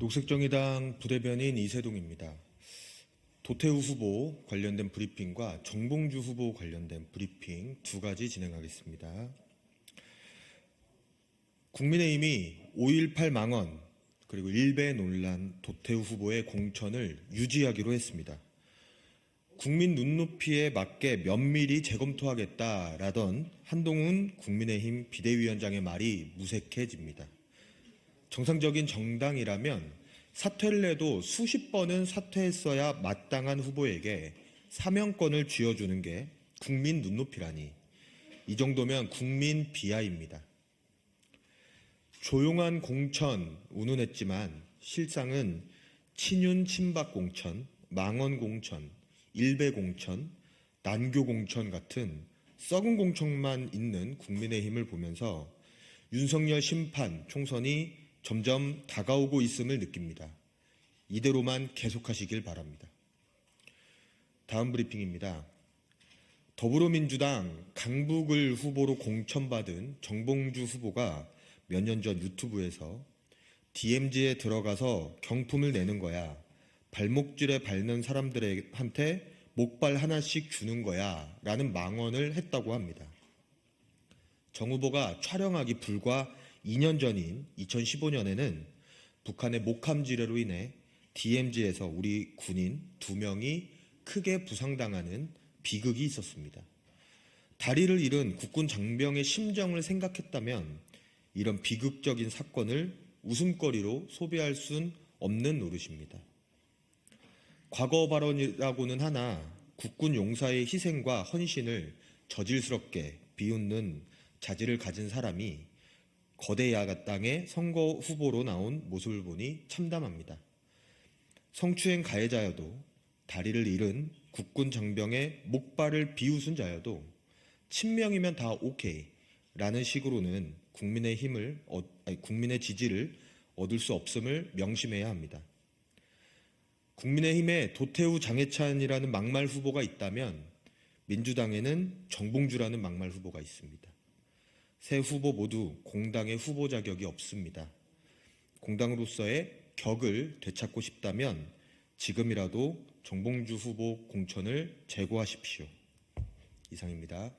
녹색정의당 부대변인 이세동입니다. 도태우 후보 관련된 브리핑과 정봉주 후보 관련된 브리핑 두 가지 진행하겠습니다. 국민의힘이 5.18 망언 그리고 일배 논란 도태우 후보의 공천을 유지하기로 했습니다. 국민 눈높이에 맞게 면밀히 재검토하겠다라던 한동훈 국민의힘 비대위원장의 말이 무색해집니다. 정상적인 정당이라면 사퇴를 해도 수십 번은 사퇴했어야 마땅한 후보에게 사명권을 쥐어주는 게 국민 눈높이라니 이 정도면 국민 비하입니다. 조용한 공천 운운했지만 실상은 친윤 친박 공천, 망언 공천, 일배 공천, 난교 공천 같은 썩은 공천만 있는 국민의힘을 보면서 윤석열 심판 총선이 점점 다가오고 있음을 느낍니다. 이대로만 계속하시길 바랍니다. 다음 브리핑입니다. 더불어민주당 강북을 후보로 공천받은 정봉주 후보가 몇 년 전 유튜브에서 DMZ에 들어가서 경품을 내는 거야. 발목줄에 밟는 사람들한테 목발 하나씩 주는 거야. 라는 망언을 했다고 합니다. 정 후보가 촬영하기 불과 2년 전인 2015년에는 북한의 목함 지뢰로 인해 DMZ에서 우리 군인 두 명이 크게 부상당하는 비극이 있었습니다. 다리를 잃은 국군 장병의 심정을 생각했다면 이런 비극적인 사건을 웃음거리로 소비할 순 없는 노릇입니다. 과거 발언이라고는 하나 국군 용사의 희생과 헌신을 저질스럽게 비웃는 자질을 가진 사람이 거대 야당의 선거 후보로 나온 모습을 보니 참담합니다. 성추행 가해자여도 다리를 잃은 국군 장병의 목발을 비웃은 자여도 친명이면 다 오케이 라는 식으로는 국민의 힘을 어, 아니, 국민의 지지를 얻을 수 없음을 명심해야 합니다. 국민의힘에 도태우 장해찬이라는 막말 후보가 있다면 민주당에는 정봉주라는 막말 후보가 있습니다. 세 후보 모두 공당의 후보 자격이 없습니다. 공당으로서의 격을 되찾고 싶다면 지금이라도 정봉주 후보 공천을 제고하십시오. 이상입니다.